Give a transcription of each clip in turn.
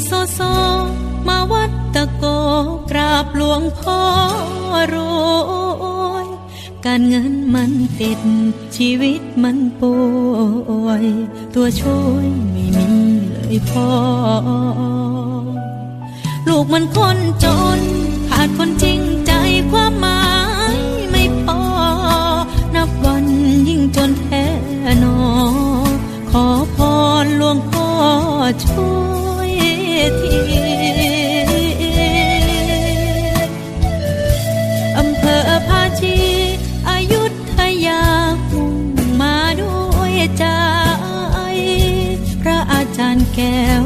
อบใจโซโซ มาวัดตะโกกราบหลวงพ่อรวยการเงินมันติด ชีวิตมันป่วย ตัวช่วยไม่มีเลยพ่อ ลูกมันคนจน ขาดคนจริงใจความหมายไม่พอ นับวันยิ่งจนแท้นอ ขอพรหลวงพ่อช่วย ทีอำเภอภาชีอายุทยามุ่งมาด้วยใจ พระอาจารย์แก้ว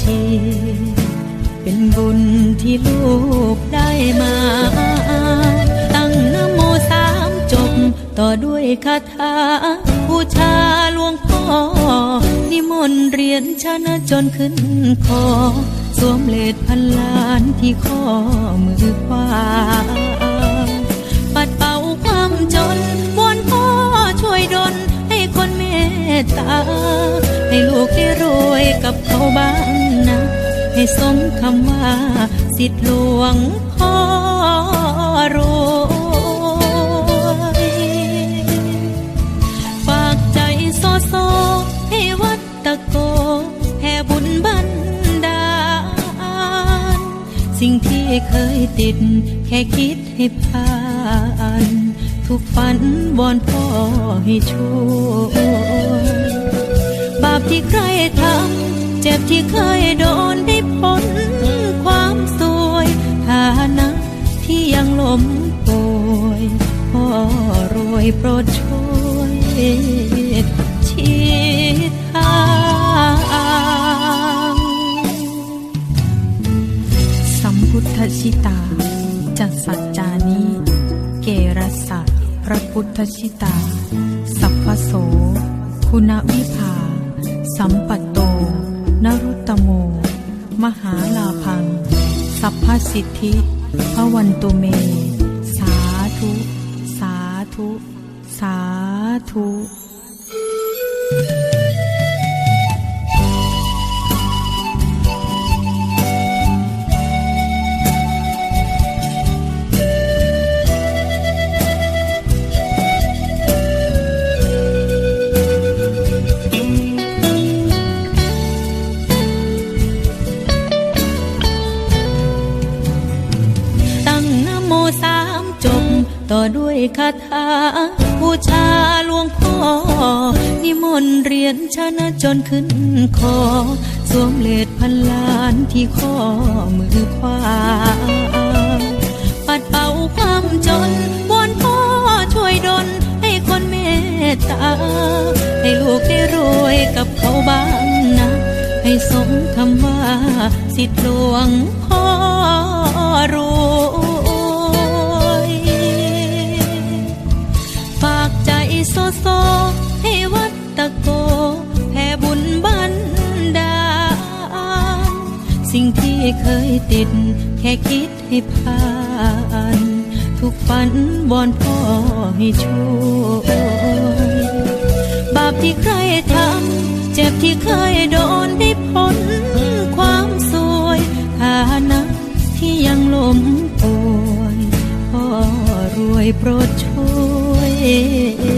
ชี เป็นบุญที่ลูกได้มา ตั้งนโมสามจบ ต่อด้วยคาถาบูชาหลวงพ่อ นิมนต์เรียนชนะจนขึ้นคอ สวมเลดพันล้านที่ข้อมือขวาปัดเป่าความจนวอนพ่อช่วยดลให้คนเมตตาให้ลูกได้รวยกับเขาบ้าง นะ ให้สมคำว่า สิทธิหลวงพ่อรวยฝากใจโซโซให้วัดตะโกแห่บุญบันดาล สิ่งที่เคยติด แค่คิดให้ผ่าน ทุกฝันวอนพ่อให้ช่วยบาปที่ใครทำ เจ็บที่เคยโดนได้ผลความสวยฐานะที่ยังล้มป่วยพ่อรวยโปรดช่วยชีทางสัมพุทธชิตาจัสสัจจานิเกรสะพระพุทธชิตา สัพพโส คุณวิภา สัมปัตโต นรุตโม มหาลาพัง สัพพสิทธิพระวันตุเม สาธุ สาธุ สาธุ ต่อด้วยคาถาบูชาหลวงพ่อนิมนต์เรียนชนะจนขึ้นคอ สวมเลดพันล้านที่ข้อมือขวา ปัดเป่าความจนวอนพ่อช่วยดลให้คนเมตตา ให้ลูกได้รวยกับเขาบ้างนะ ให้สมคำว่า สิทธิหลวงพ่อรวย่เคยติด แค่คิดให้ผ่าน ทุกฝันวอนพ่อให้ช่วยบาปที่ใครทำ เจ็บที่เคยโดนได้ผลความสวยฐานะที่ยังล้มป่วย พ่อรวยโปรดช่วย